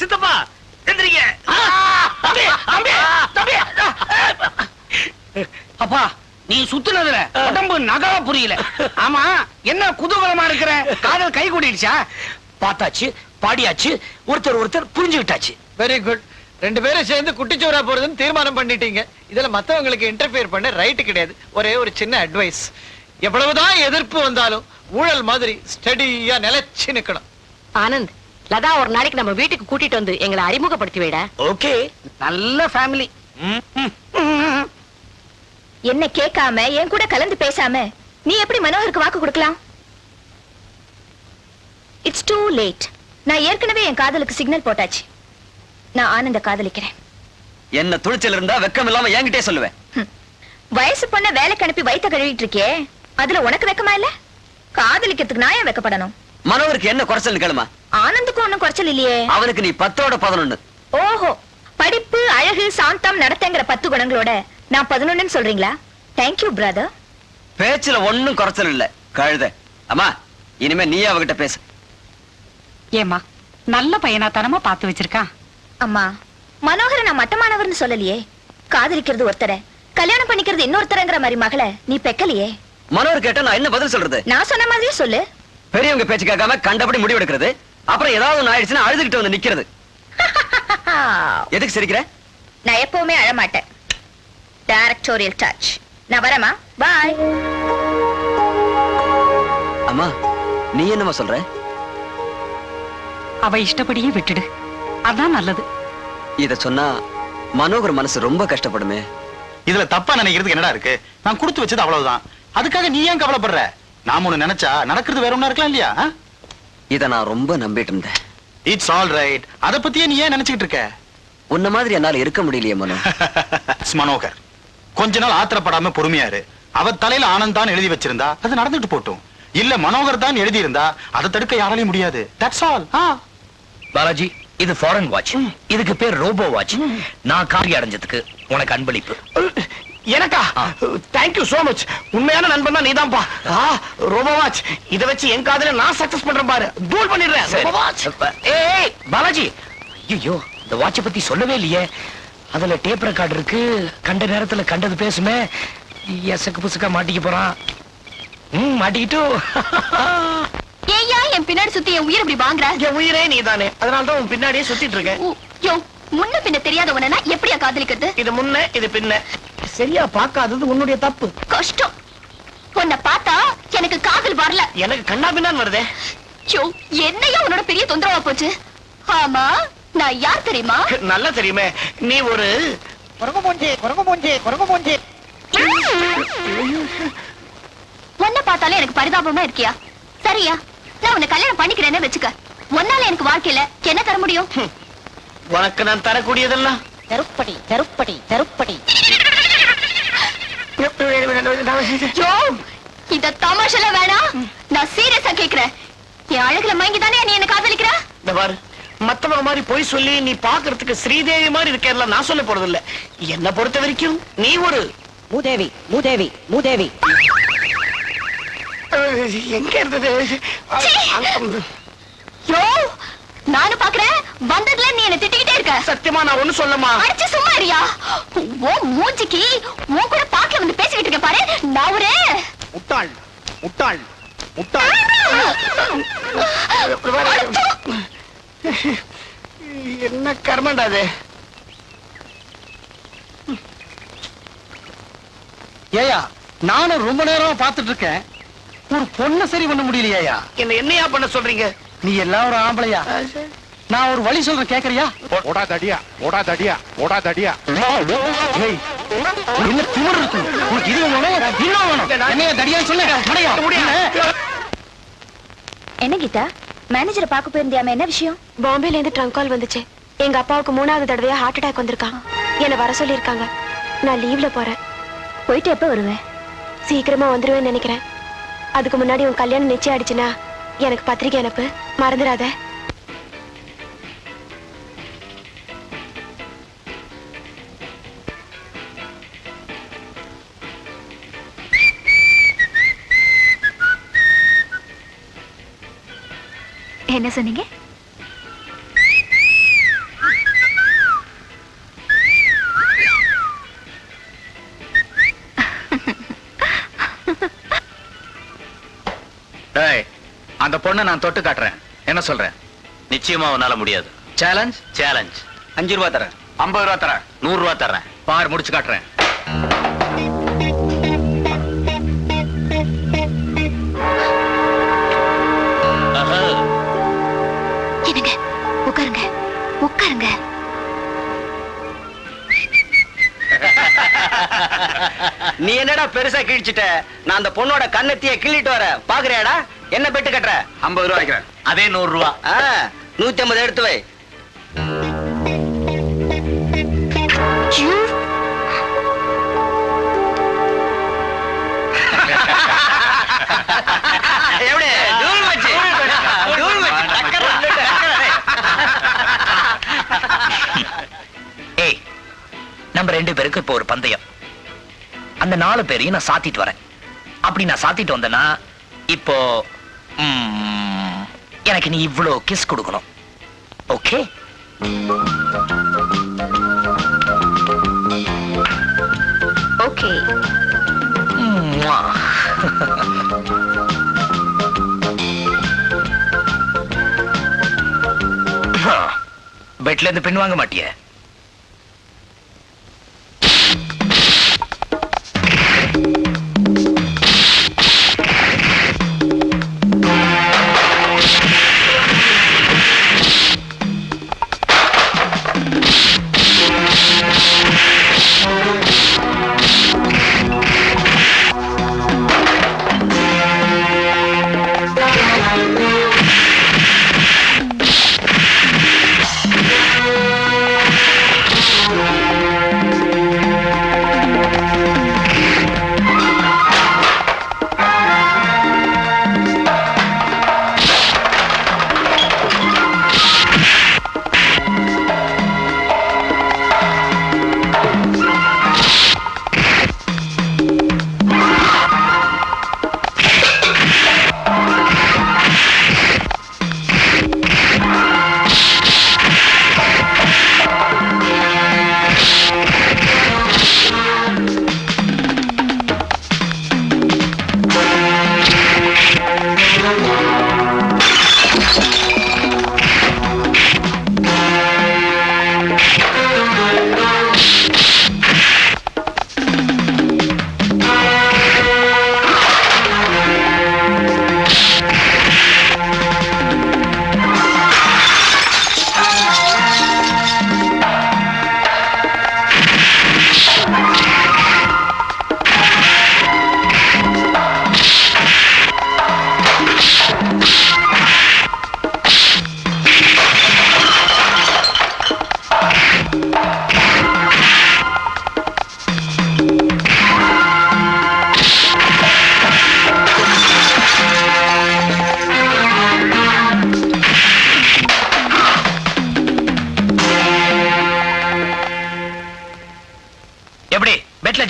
சித்தப்பா எந்திரிங்க. தம்பி, தம்பி, தம்பி. அப்பா நீ சுத்துனதுல உடம்பு நகர புரியல. ஆமா என்ன குதூகலமா இருக்கிற? காதல் கை கூடிடுச்சா? பார்த்தாச்சு பாடியாச்சு ஒருத்தர் ஒருத்தர் புரிஞ்சுக்கிட்டாச்சு. வெரி குட் ரெண்டு பேரும் சேர்ந்து குட்டிச்சோரா போறதுன்னு தீர்மானம் பண்ணிட்டீங்க. இதுல மத்தவங்களுக்கு இன்டர்ஃபியர் பண்ண ரைட் கிடையாது. ஒரே ஒரு சின்ன அட்வைஸ் எவ்வளவுதான் எதிர்ப்பு வந்தாலும் ஊழல் மாதிரி ஸ்டடியா நிலைச்சு நிக்கணும். ஆனந்த் லதா ஒரு நாளைக்கு நம்ம வீட்டுக்கு கூட்டிட்டு வந்து எங்களை அறிமுகப்படுத்தி விட. ஓகே. நல்ல ஃபேமிலி என்ன கேட்காம என் கூட கலந்து பேசாம நீ எப்படி மனோகருக்கு வாக்கு கொடுக்கலாம்? இட்ஸ் டூ லேட் நான் ஏற்கனவே என் காதலுக்கு சிக்னல் போட்டாச்சு. நான் ஆனந்த காதலிக்கிறேன். என்ன துணிச்சல் இருந்தா வெக்கம் இல்லாம என்கிட்டே சொல்லுவேன். வயசு பொண்ண வேலைக்கு அனுப்பி வயித்த கழுவிட்டு இருக்கே அதுல உனக்கு வெக்கமா இல்ல? காதலிக்கிறதுக்கு நான் ஏன் வெக்கப்படணும்? மனோருக்கு என்ன குறைச்சல் கேளுமா? ஆனந்துக்கும் ஒண்ணும் குறைச்சல் இல்லையே. அவனுக்கு நீ பத்தோட பதினொன்னு. ஓஹோ படிப்பு அழகு சாந்தம் நடத்தைங்கிற பத்து குணங்களோட நான் பதினொன்னு சொல்றீங்களா? தேங்க்யூ பிரதர் பேச்சுல ஒண்ணும் குறைச்சல் இல்ல. கழுத. அம்மா இனிமே நீ அவகிட்ட பேசு. ஏமா நல்ல பையனா தனமா பார்த்து வச்சிருக்கான். அம்மா மனோகர நான் மட்டமானவர்னு சொல்லலையே. காதலிக்கிறது ஒருத்தர கல்யாணம் பண்ணிக்கிறது இன்னொருத்தரங்கிற மாதிரி மகளை நீ பெக்கலையே. மனோர் கேட்டா நான் என்ன பதில் சொல்றது? நான் சொன்ன மாதிரியே சொல்லு. பெரியவங்க பேச்சு கேட்காம கண்டபடி முடிவெடுக்கிறது அப்புறம் ஏதாவது ஒண்ணு ஆயிடுச்சுன்னா அழுதுகிட்டு வந்து நிக்கிறது. எதுக்கு சிரிக்கிற? நான் எப்பவுமே அழமாட்டேன். டைரக்டோரியல் டச் நான் வரமா பாய் அம்மா நீ என்னம்மா சொல்ற? அவ இஷ்டப்படியே விட்டுடு. அதான் நல்லது. இத சொன்னா மனோகர் மனசு ரொம்ப கஷ்டப்படுமே. இதுல தப்பா நினைக்கிறதுக்கு என்னடா இருக்கு? நான் கொடுத்து வச்சது அவ்வளவுதான். அதுக்காக நீ ஏன் கவலைப்படுற? நாம ஒண்ணு நினைச்சா நடக்கிறது வேற ஒண்ணா இருக்கலாம் இல்லையா இத நான் ரொம்ப நம்பிட்டு இருந்தேன். இட்ஸ் ஆல் ரைட் அத பத்தியே நீ ஏன் நினைச்சுக்கிட்டு இருக்க? உன்ன மாதிரி என்னால இருக்க முடியலையே மனோ. மனோகர் கொஞ்ச நாள் ஆத்திரப்படாம பொறுமையா இரு அவ தலையில ஆனந்த் தான் எழுதி வச்சிருந்தா அது நடந்துட்டு போட்டும். இல்ல மனோகர் தான் எழுதி இருந்தா அதை தடுக்க யாராலையும் முடியாது. தட்ஸ் ஆல் பாலாஜி இது ஃபாரின் வாட்ச் இதுக்கு பேர் ரோபோ வாட்ச் நான் காரி அடைஞ்சதுக்கு உனக்கு அன்பளிப்பு. எனக்கா. தேங்க்யூ சோ மச் உண்மையான நண்பன் தான் நீதான்ப்பா. ஆ ரொம்ப வாட்ச் இத வச்சு என் காதல நான் சக்சஸ் பண்றேன் பாரு. தூள் பண்ணிடுறேன். அப்ப- ஏய் பாலாஜி. ஐயோ இந்த வாட்சை பத்தி சொல்லவே இல்லையே. அதுல டேப் ரெக்கார்ட் இருக்கு. கண்ட நேரத்துல கண்டது பேசுமே. எசக்கு புசுக்கா மாட்டிக்க போறான். ம் மாட்டிக்கிட்டோ. ஏயா என் பின்னாடி சுத்தி என் உயிர் இப்படி வாங்குற? என் உயிரே நீதானே. அதனால தான் உன் பின்னாடியே சுத்திட்டு இருக்கேன். யோ முன்ன பின்ன தெரியாதவனா எப்படியா காதலிக்கிறது? இது முன்ன இது பின்ன. சரியா பார்க்காதது உன்னுடைய தப்பு. கஷ்டம். உன்னை பார்த்தா எனக்கு காதல் வரல. எனக்கு கண்ணா பின்னான்னு வருதே. யோ என்னையா உன்னோட பெரிய தொந்தரவா போச்சு? ஆமா நான் யார் தெரியுமா? நல்லா தெரியுமே. நீ ஒரு உன்னை பார்த்தாலே எனக்கு பரிதாபமா இருக்கியா? சரியா நான் உன்னை கல்யாணம் பண்ணிக்கிறேன்னு வச்சுக்க. உன்னால எனக்கு வாழ்க்கையில என்ன தர முடியும்? உனக்கு நான் தரக்கூடியதெல்லாம் தெருப்படி தெருப்படி தெருப்படி. இத தமாஷல வேணாம். நான் சீரியஸா கேக்குறேன். என் அழகுல மயங்கி தானே நீ என்ன காதலிக்கிற? இந்த பாரு மத்தவங்க மாதிரி பொய் சொல்லி நீ பாக்குறதுக்கு ஸ்ரீதேவி மாதிரி இருக்கல நான் சொல்ல போறது இல்ல என்ன பொறுத்த வரைக்கும் நீ ஒரு மூதேவி மூதேவி மூதேவி. எங்க இருந்தது? நானும் பாக்குறேன். வந்ததுல நீ என்ன திட்டிக்கிட்டே இருக்க. சத்தியமா நான் ஒண்ணு சொல்லமா? அடிச்சு சும்மா இருயா ஓ மூஞ்சிக்கு உன் கூட பாக்கல வந்து பேசிக்கிட்டு இருக்க பாரு. நான் ஒரு முட்டாள் முட்டாள் முட்டாள். என்ன கர்மண்டா அது? ஏயா நானும் ரொம்ப நேரமா பார்த்துட்டு இருக்கேன். ஒரு பொண்ணை சரி பண்ண முடியலையா என்ன என்னையா பண்ண சொல்றீங்க? நீ எல்லாம் ஒரு ஆம்பளையா? நான் ஒரு வழி சொல்றேன் கேக்குறியா? ஓடா தடியா ஓடா தடியா ஓடா தடியா. என்ன திமிரு இருக்கு? உனக்கு இது வேணும் இன்னும் வேணும். என்னைய தடியா சொல்லு. மடையா. என்ன? கீதா? மேனேஜரை பார்க்க போயிருந்தியாம என்ன விஷயம்? பாம்பேல இருந்து ட்ரங்க் கால் வந்துச்சு. எங்க அப்பாவுக்கு மூணாவது தடவையா ஹார்ட் அட்டாக் வந்திருக்கான் என்ன வர சொல்லிருக்காங்க நான் லீவ்ல போறேன். போயிட்டு எப்ப வருவேன் சீக்கிரமா வந்துருவேன்னு நினைக்கிறேன். அதுக்கு முன்னாடி உன் கல்யாணம் நிச்சயம் ஆயிடுச்சுன்னா எனக்கு பத்திரிக்கை அனுப்பு. மறந்துடாத. என்ன சொன்னீங்க? அந்த பொண்ணை நான் தொட்டு காட்டுறேன். என்ன சொல்றேன்? நிச்சயமா உன்னால முடியாது. சேலஞ்ச் சேலஞ்ச் அஞ்சு ரூபா தரேன். ஐம்பது ரூபா தரேன். நூறு ரூபா தரேன். பார் முடிச்சு காட்டுறேன். நீ என்னடா பெருசா கிழிச்சிட்ட? நான் அந்த பொண்ணோட கண்ணத்திய கிள்ளிட்டு வர. பாக்குறியாடா? என்ன பெட்டு கட்டுற? ஐம்பது ரூபா வைக்கிறேன் அதே நூறு ரூபா. நூத்தி ஐம்பது எடுத்து வை. எப்படி வச்சு. வச்சு. டக்கரா. ஏய் நம்ம ரெண்டு பேருக்கு இப்போ ஒரு பந்தயம். அந்த நாலு பேரையும் நான் சாத்திட்டு வரேன். அப்படி நான் சாத்திட்டு வந்தேன்னா இப்போ எனக்கு நீ இவ்வளோ கிஸ் கொடுக்கணும். ஓகே ஓகே பெட்ல இருந்து பின் வாங்க மாட்டிய?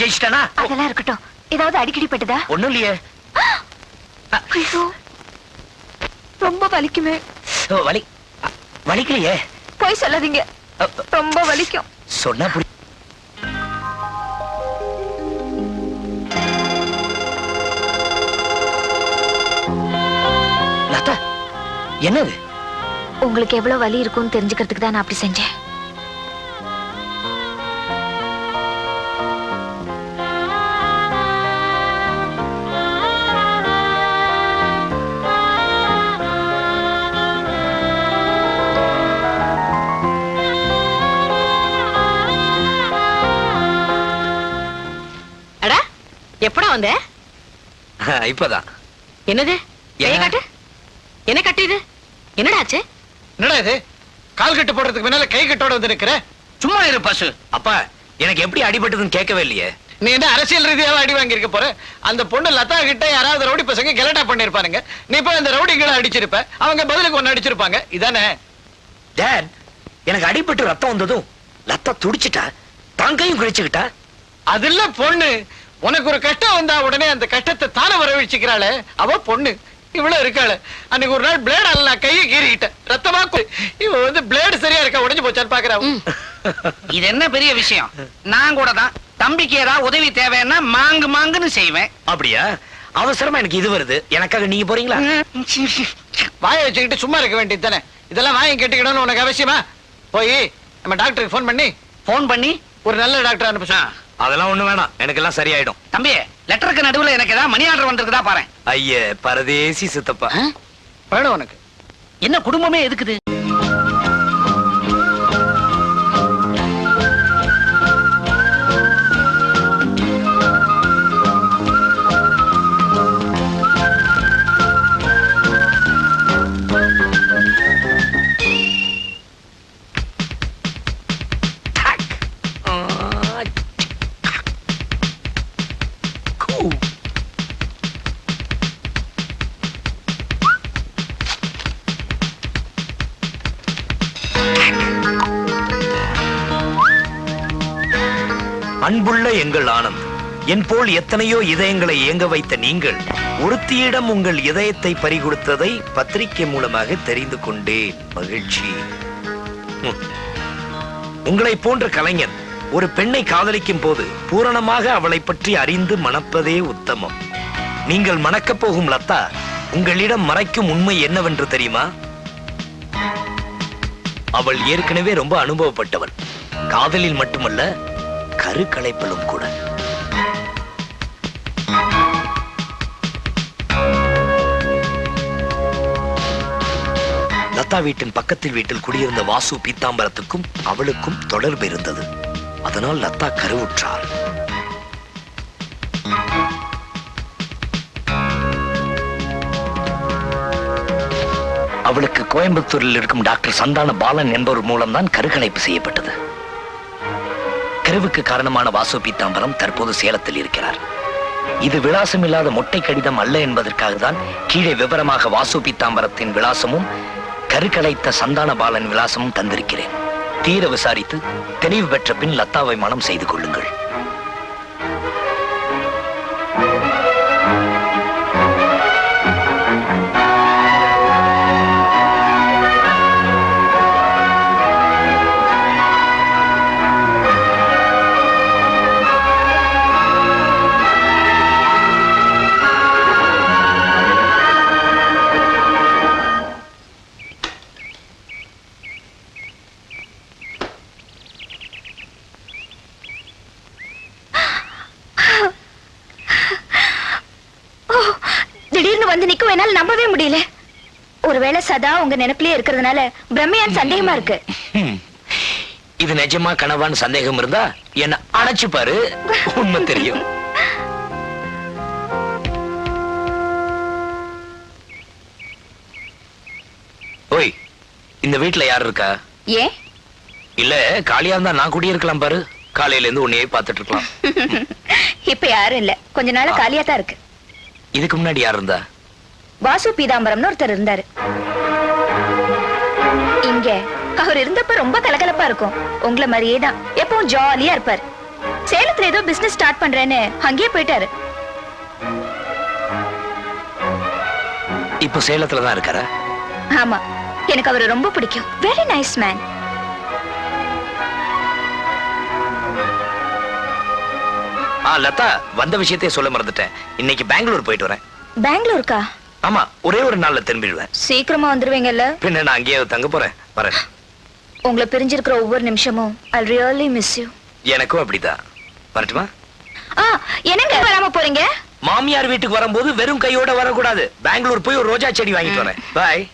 ஜெயிச்சிட்டானா? அதெல்லாம் இருக்கட்டும். ஏதாவது அடிக்கடி பட்டுதா? ஒண்ணும் இல்லையே. ஐயோ. ரொம்ப வலிக்குமே. வலி. வலிக்கலையே. போய் சொல்லாதீங்க. ரொம்ப வலிக்கும். சொன்னா புரி லதா என்னது? உங்களுக்கு எவ்வளவு வலி இருக்கும்னு தெரிஞ்சுக்கிறதுக்கு தான் நான் அப்படி செஞ்சேன். எப்படா வந்த? இப்பதான். என்னது? காட்டு. என்ன கட்டு இது? என்னடா ஆச்சு? என்னடா இது? கால் கட்டு போடுறதுக்கு முன்னால கை கட்டோட வந்து நிக்கிற? சும்மா இரு பசு. அப்பா எனக்கு எப்படி அடிபட்டதுன்னு கேட்கவே இல்லையே. நீ என்ன அரசியல் ரீதியாவா அடி வாங்கியிருக்க போற? அந்த பொண்ணு லதா கிட்ட யாராவது ரவுடி பசங்க கெலட்டா பண்ணிருப்பானுங்க நீ போய் அந்த ரவுடிகளை அடிச்சிருப்ப. அவங்க பதிலுக்கு ஒன்னு அடிச்சிருப்பாங்க. இதானே? டேட் எனக்கு அடிபட்டு ரத்தம் வந்ததும் லத்தா துடிச்சிட்டா? தங்கையும் கிழிச்சுக்கிட்டா? அது இல்ல பொண்ணு. உனக்கு ஒரு கஷ்டம் வந்தா உடனே அந்த கஷ்டத்தை தானே வரவழைச்சுக்கிறாளே? அவ பொண்ணு. இவ்வளவு இருக்காளே. அன்னைக்கு ஒரு நாள் பிளேட் அல்ல கையை கீறிக்கிட்டேன். ரத்தமா இவ வந்து பிளேடு சரியா இருக்கா? உடைஞ்சு போச்சான்னு பாக்குறா இது என்ன பெரிய விஷயம்? நான் கூட தான். தம்பிக்கு ஏதாவது உதவி தேவைன்னா மாங்கு மாங்குன்னு செய்வேன். அப்படியா? அவசரமா எனக்கு இது வருது. எனக்காக நீங்க போறீங்களா? வாயை வச்சுக்கிட்டு சும்மா இருக்க வேண்டியது தானே. இதெல்லாம் வாங்கி கேட்டுக்கணும்னு உனக்கு அவசியமா? போய் நம்ம டாக்டருக்கு ஃபோன் பண்ணி போன் பண்ணி? ஒரு நல்ல டாக்டர் அனுப்ப சொல்லு. அதெல்லாம் ஒண்ணு வேணாம். எனக்கு எல்லாம் சரியாயிடும். தம்பி லெட்டருக்கு நடுவுல எனக்கு ஏதாவது மணி ஆர்டர் வந்திருக்குதா பாரு ஐய பரதேசி சித்தப்பா. வேணும் உனக்கு. என்ன குடும்பமே எதுக்குது? என் போல் எத்தனையோ இதயங்களை இயங்க வைத்த நீங்கள் ஒருத்தியிடம் உங்கள் இதயத்தை பறிகொடுத்ததை பத்திரிகை மூலமாக தெரிந்து கொண்டேன். மகிழ்ச்சி. உங்களை போன்ற கலைஞன் ஒரு பெண்ணை காதலிக்கும் போது பூரணமாக அவளை பற்றி அறிந்து மணப்பதே உத்தமம். நீங்கள் மணக்கப் போகும் லதா உங்களிடம் மறைக்கும் உண்மை என்னவென்று தெரியுமா? அவள் ஏற்கனவே ரொம்ப அனுபவப்பட்டவள். காதலில் மட்டுமல்ல கருக்கலைப்பிலும் கூட. தாத்தா வீட்டின் பக்கத்தில் வீட்டில் குடியிருந்த வாசு பீத்தாம்பரத்துக்கும் அவளுக்கும் தொடர்பு இருந்தது. அதனால் லதா கருவுற்றார். அவளுக்கு கோயம்புத்தூரில் இருக்கும் டாக்டர் சந்தான பாலன் என்பவர் மூலம்தான் கருக்கலைப்பு செய்யப்பட்டது. கருவுக்கு காரணமான வாசு பீத்தாம்பரம் தற்போது சேலத்தில் இருக்கிறார். இது விலாசம் இல்லாத மொட்டை கடிதம் அல்ல என்பதற்காக தான் கீழே விவரமாக வாசு பீத்தாம்பரத்தின் விலாசமும் கருக்கலைத்த சந்தான பாலன் விலாசமும் தந்திருக்கிறேன். தீர விசாரித்து தெளிவு பெற்ற பின் லத்தாவை மனம் செய்து கொள்ளுங்கள். வந்து நிக்கும் என்னால நம்பவே முடியல. ஒருவேளை சதா உங்க நினைப்பிலே இருக்கிறதுனால பிரம்மையான் சந்தேகமா இருக்கு. இது நிஜமா கனவான்னு சந்தேகம் இருந்தா என்ன அணைச்சு பாரு. உண்மை தெரியும். ஓய் இந்த வீட்ல யார் இருக்கா? ஏன்? இல்ல காலியா இருந்தா நான் குடியிருக்கலாம் பாரு. காலையில இருந்து உன்னையே பார்த்துட்டு இருக்கலாம். இப்ப யாரும் இல்ல. கொஞ்ச நாள் காலியா தான் இருக்கு. இதுக்கு முன்னாடி யார் இருந்தா? வாசு பீதாம்பரம்னு ஒருத்தர் இருந்தாரு. இங்க அவர் இருந்தப்ப ரொம்ப கலகலப்பா இருக்கும். உங்கள மாதிரியே தான் எப்பவும் ஜாலியா இருப்பாரு. சேலத்துல ஏதோ பிசினஸ் ஸ்டார்ட் பண்றேன்னு அங்கேயே போயிட்டாரு. இப்போ சேலத்துல தான் இருக்காரா? ஆமா. எனக்கு அவரை ரொம்ப பிடிக்கும். வெரி நைஸ் மேன் ஆ லதா வந்த விஷயத்தையே சொல்ல மறந்துட்டேன். இன்னைக்கு பெங்களூர் போயிட்டு வரேன். பெங்களூருக்கா? ஆமா ஒரே ஒரு நாள்ல திரும்பிடுவேன். சீக்கிரமா வந்துருவீங்கல்ல? பின்ன நான் அங்கேயே தங்க போறேன். வரேன். உங்களை பிரிஞ்சிருக்கிற ஒவ்வொரு நிமிஷமும் ஐ ரியலி மிஸ் யூ எனக்கும் அப்படிதான். வரட்டுமா? ஆ என்னங்க வராம போறீங்க? மாமியார் வீட்டுக்கு வரும்போது வெறும் கையோட வரக்கூடாது. பெங்களூர் போய் ஒரு ரோஜா செடி வாங்கிட்டு வரேன். பாய்